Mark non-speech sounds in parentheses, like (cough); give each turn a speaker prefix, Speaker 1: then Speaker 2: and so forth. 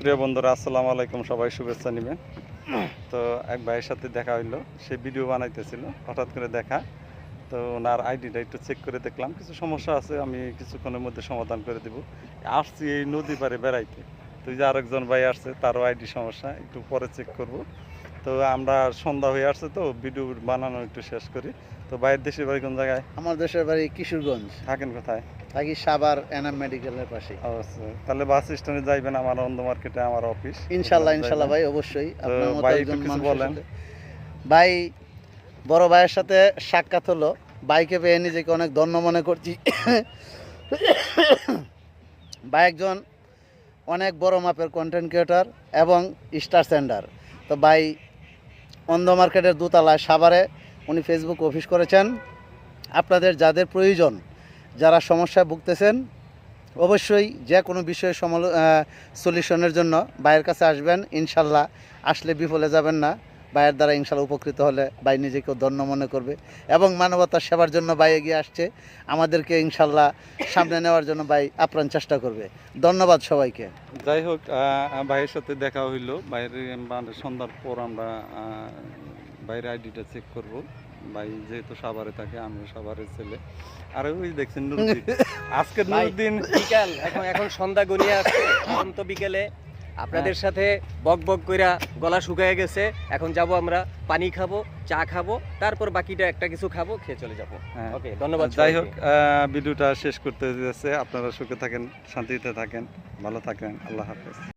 Speaker 1: প্রিয় বন্ধুরা, আসসালামু আলাইকুম। সবাই শুভেচ্ছা নেবেন। তো এক ভাইয়ের সাথে দেখা হইল। সে ভিডিও বানাইতেছিল, হঠাৎ করে দেখা। তো ওনার আইডিটা একটু চেক করে দেখলাম। কিছু সমস্যা আছে, আমি কিছুক্ষণের মধ্যে সমাধান করে দেবো। আসছি এই নদী পারে বেড়াইতে। তুই যে আরেকজন ভাই আসছে, তারও আইডি সমস্যা, একটু পরে চেক করব। তো আমরা সন্ধ্যা হয়ে আসছে তো ভিডিও বানানো একটু শেষ করি। তো বাইরের দেশের বাড়ি কোন জায়গায়?
Speaker 2: আমার দেশের বাড়ি কিশোরগঞ্জ।
Speaker 1: থাকেন কোথায়?
Speaker 2: থাকি সাভার এনাম মেডিকেলের পাশে
Speaker 1: অবশ্যই তাহলে বাস স্ট্যান্ডে যাইবেন আমার অন্ধ মার্কেটে আমার অফিস।
Speaker 2: ইনশাল্লাহ ইনশাল্লাহ ভাই অবশ্যই। আপনার মতো একজন
Speaker 1: কিছু বলেন।
Speaker 2: ভাই বড় ভাইয়ের সাথে সাক্ষাৎ হলো। বাইকে পেয়ে নিজেকে অনেক ধন্য মনে করছি। ভাই একজন অনেক বড় মাপের কন্টেন্ট ক্রিয়েটর এবং স্টার সেন্ডার তো ভাই অন্ধ মার্কেটের দোতলায় সাভারে উনি ফেসবুক অফিস করেছেন। আপনাদের যাদের প্রয়োজন, যারা সমস্যায় ভুগতেছেন, অবশ্যই যে কোনো বিষয়ে সলিউশনের জন্য বাইরের কাছে আসবেন। ইনশাল্লাহ, আসলে বিফলে যাবেন না। ভাইয়ের দ্বারা ইনশাল্লাহ উপকৃত হলে ভাই নিজেকেও ধন্য মনে করবে এবং মানবতার সেবার জন্য ভাই এগিয়ে আসছে। আমাদেরকে ইনশাল্লাহ সামনে নেওয়ার জন্য ভাই আপ্রাণ চেষ্টা করবে। ধন্যবাদ সবাইকে।
Speaker 1: যাই হোক ভাইয়ের সাথে দেখা হইল। বাইরে মানে সন্ধ্যার পর আমরা বাইরে আইডিটা চেক করব। ভাই যেহেতু সাভারে থাকে আমিও সাভারের ছেলে। আর ওই দেখছেন (laughs)
Speaker 3: ভাই,
Speaker 1: নুরুদ্দিন
Speaker 3: বিকাল। এখন এখন সন্ধ্যা গনিয়ে আসছে। এখন তো বিকেলে আপনাদের সাথে বক বক কইরা গলা শুকায় গেছে। এখন যাব আমরা পানি খাব চা খাব তারপর বাকিটা একটা কিছু খাব খেয়ে চলে যাব।
Speaker 1: হ্যাঁ।
Speaker 3: ওকে ধন্যবাদ
Speaker 1: যাই হোক আহ, ভিডিওটা শেষ করতে যাচ্ছে। আপনারা সুখে থাকেন শান্তিতে থাকেন ভালো থাকেন। আল্লাহ হাফেজ।